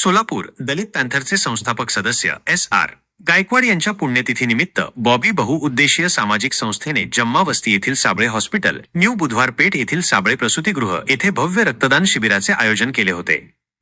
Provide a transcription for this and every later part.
सोलापूर दलित पॅन्थरचे संस्थापक सदस्य S R. Gaikwad यांच्या पुण्यतिथीनिमित्त बॉबी बहुउद्देशीय सामाजिक संस्थेने जम्मा वस्ती येथील साबळे हॉस्पिटल न्यू बुधवार पेठ येथील साबळे प्रसूतीगृह येथे भव्य रक्तदान शिबिराचे आयोजन केले होते.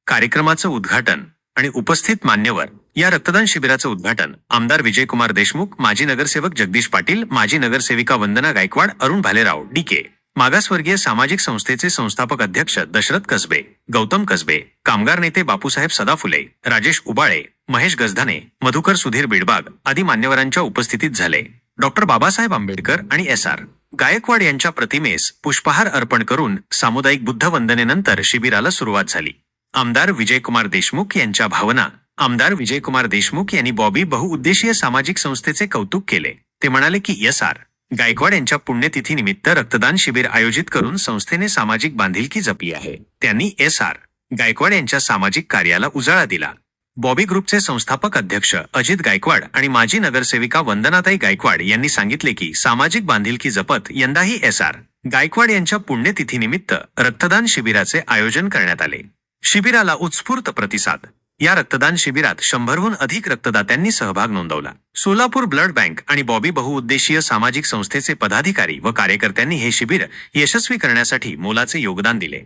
कार्यक्रमाचं उद्घाटन आणि उपस्थित मान्यवर या रक्तदान शिबिराचं उद्घाटन आमदार विजयकुमार देशमुख माजी नगरसेवक जगदीश पाटील माजी नगरसेविका वंदना गायकवाड अरुण भालेराव डीके मागासवर्गीय सामाजिक संस्थेचे संस्थापक अध्यक्ष दशरथ कसबे. गौतम कसबे कामगार नेते बापूसाहेब सदाफुले राजेश उबाळे महेश गजधाने मधुकर सुधीर बिडबाग आदी मान्यवरांच्या उपस्थितीत झाले. डॉक्टर बाबासाहेब आंबेडकर आणि एस. आर. गायकवाड यांच्या प्रतिमेस पुष्पहार अर्पण करून सामुदायिक बुद्ध वंदनेनंतर शिबिराला सुरुवात झाली. आमदार विजयकुमार देशमुख यांच्या भावना आमदार विजयकुमार देशमुख यांनी बॉबी बहुउद्देशीय सामाजिक संस्थेचे कौतुक केले. ते म्हणाले की एस आर. गायकवाड यांच्या पुण्यतिथीनिमित्त रक्तदान शिबिर आयोजित करून संस्थेने सामाजिक बांधिलकी जपली आहे. त्यांनी एस आर गायकवाड यांच्या सामाजिक कार्याला उजाळा दिला. बॉबी ग्रुपचे संस्थापक अध्यक्ष अजित गायकवाड आणि माजी नगरसेविका वंदनाताई गायकवाड यांनी सांगितले की सामाजिक बांधिलकी जपत यंदाही एस आर गायकवाड यांच्या पुण्यतिथीनिमित्त रक्तदान शिबिराचे आयोजन करण्यात आले. शिबिराला उत्स्फूर्त प्रतिसाद या रक्तदान शिबिरात शंभरहून अधिक रक्तदात्यांनी सहभाग नोंदवला. सोलापूर ब्लड बँक आणि बॉबी बहुउद्देशीय सामाजिक संस्थेचे पदाधिकारी व कार्यकर्त्यांनी हे शिबिर यशस्वी करण्यासाठी मोलाचे योगदान दिले.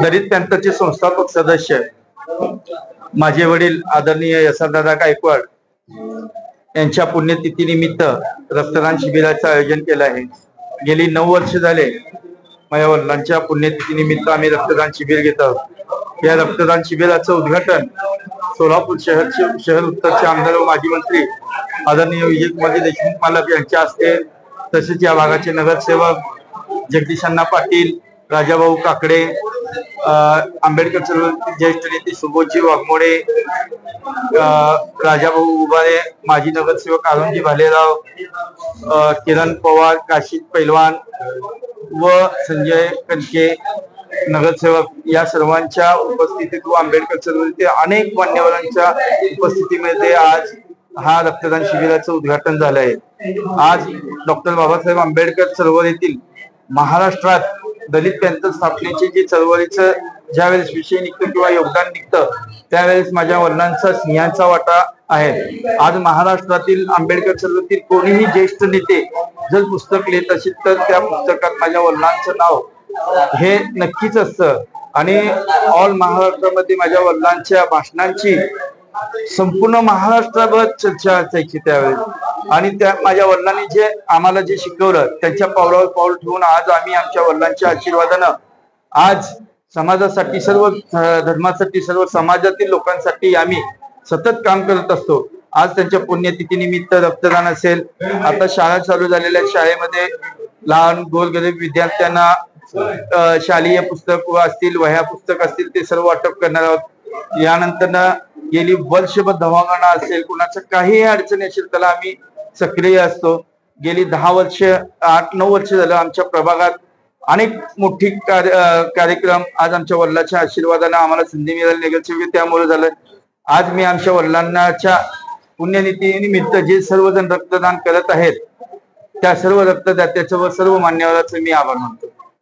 दलित पॅन्थरचे संस्थापक सदस्य माझे वडील आदरणीय यशदादा गायकवाड यांच्या पुण्यतिथीनिमित्त रक्तदान शिबिराचं आयोजन केलं आहे. गेली नऊ वर्ष झाले माझ्या वडिलांच्या पुण्यतिथीनिमित्त आम्ही रक्तदान शिबिर घेत आहोत. या रक्तदान शिबिराचं उद्घाटन सोलापूर शहर शहर उत्तरचे आमदार व माजी मंत्री आदरणीय विजयकुमारजी देशमुख मालक यांच्या हस्ते तसेच या भागाचे नगरसेवक जगदीशांना पाटील राजाभाऊ काकडे आंबेडकर चळवळीतील ज्येष्ठ नेते सुबोधजी वाघमोडे राजाभाऊ उभारे माजी नगरसेवक अरुणजी भालेराव किरण पवार काशीद पैलवान व संजय कणके नगरसेवक या सर्वांच्या उपस्थितीत व आंबेडकर चळवळीतील अनेक मान्यवरांच्या उपस्थितीमध्ये आज हा रक्तदान शिबिराचं उद्घाटन झालं आहे. आज डॉक्टर बाबासाहेब आंबेडकर चळवळीतील महाराष्ट्रात दलित पॅन्थर स्थापनेचे जे चळवळीचं ज्यावेळेस विषय निघतो किंवा योगदान निघतं त्यावेळेस माझ्या वडिलांचा सिंहाचा वाटा आहे. आज महाराष्ट्रातील आंबेडकर चळवळीतील कोणीही ज्येष्ठ नेते जर पुस्तक लिहित असेल तर त्या पुस्तकात माझ्या वडिलांचं नाव हे नक्कीच असतं. आणि ऑल महाराष्ट्रामध्ये माझ्या वडिलांच्या भाषणांची संपूर्ण महाराष्ट्रावर चर्चा असायची त्यावेळेस. आणि त्या माझ्या वडिलांनी जे आम्हाला जे शिकवलं त्यांच्या पावलावर पाऊल ठेवून आज आम्ही आमच्या वडिलांच्या आशीर्वादानं आज समाजासाठी सर्व धर्मासाठी सर्व समाजातील लोकांसाठी आम्ही सतत काम करत असतो. आज त्यांच्या पुण्यतिथीनिमित्त रक्तदान असेल. आता शाळा चालू झालेल्या शाळेमध्ये लहान गोरगरीब विद्यार्थ्यांना शालेय पुस्तक असतील वह्या पुस्तक असतील ते सर्व वाटप करणार आहोत. यानंतर गेली वर्षभर दवाखाना असेल कुणाचं काहीही अडचणी असेल त्याला आम्ही सक्रिय असतो. गेली दहा वर्ष आठ नऊ वर्ष झालं आमच्या प्रभागात अनेक मोठी कार्य कार्यक्रम आज आमच्या वडिलांच्या आशीर्वादाने आम्हाला संधी मिळाली निघायची त्यामुळे झालं. आज मी आमच्या वडिलांच्या पुण्यनिधीनिमित्त जे सर्वजण रक्तदान करत आहेत त्या सर्व रक्तदात्याचं व सर्व मान्यवराचं मी आभार मानतो.